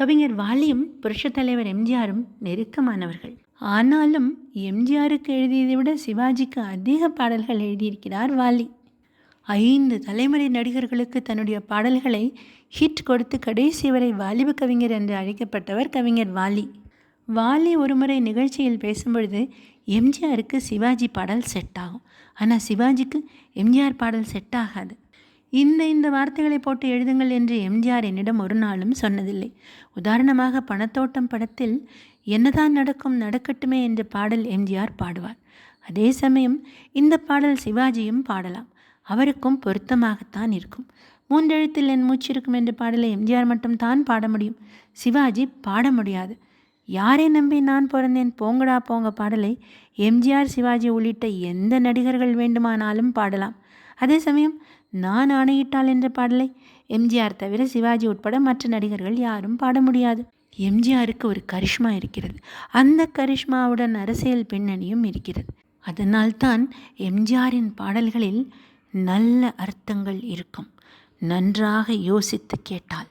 கவிஞர் வாலியும் புரட்சித் தலைவர் எம்ஜிஆரும் நெருக்கமானவர்கள். ஆனாலும் எம்ஜிஆருக்கு எழுதியதை விட சிவாஜிக்கு அதிக பாடல்கள் எழுதியிருக்கிறார் வாலி. ஐந்து தலைமுறை நடிகர்களுக்கு தன்னுடைய பாடல்களை ஹிட் கொடுத்து கடைசி வரை வாலிப கவிஞர் என்று அழைக்கப்பட்டவர் கவிஞர் வாலி. வாலி ஒருமுறை நிகழ்ச்சியில் பேசும்பொழுது எம்ஜிஆருக்கு சிவாஜி பாடல் செட் ஆகும். ஆனால் சிவாஜிக்கு எம்ஜிஆர் பாடல் செட் ஆகாது. இந்த இந்த வார்த்தைகளை போட்டு எழுதுங்கள் என்று எம்ஜிஆர் என்னிடம் ஒரு நாளும் சொன்னதில்லை. உதாரணமாக பணத்தோட்டம் படத்தில் என்னதான் நடக்கும் நடக்கட்டுமே என்ற பாடல் எம்ஜிஆர் பாடுவார். அதே சமயம் இந்த பாடல் சிவாஜியும் பாடலாம். அவருக்கும் பொருத்தமாகத்தான் இருக்கும். மூன்றெழுத்தில் என் மூச்சிருக்கும் என்ற பாடலை எம்ஜிஆர் மட்டும் தான் பாட முடியும். சிவாஜி பாட முடியாது. யாரை நம்பி நான் பிறந்தேன்? போங்கடா போங்க பாடலை எம்ஜிஆர் சிவாஜி உள்ளிட்ட எந்த நடிகர்கள் வேண்டுமானாலும் பாடலாம். அதே சமயம் நான் ஆணையிட்டால் என்ற பாடலை எம்ஜிஆர் தவிர சிவாஜி உட்பட மற்ற நடிகர்கள் யாரும் பாட முடியாது. எம்ஜிஆருக்கு ஒரு கரிஷ்மா இருக்கிறது. அந்த கரிஷ்மாவுடன் அரசியல் பின்னணியும் இருக்கிறது. அதனால்தான் எம்ஜிஆரின் பாடல்களில் நல்ல அர்த்தங்கள் இருக்கும். நன்றாக யோசித்து கேட்டால்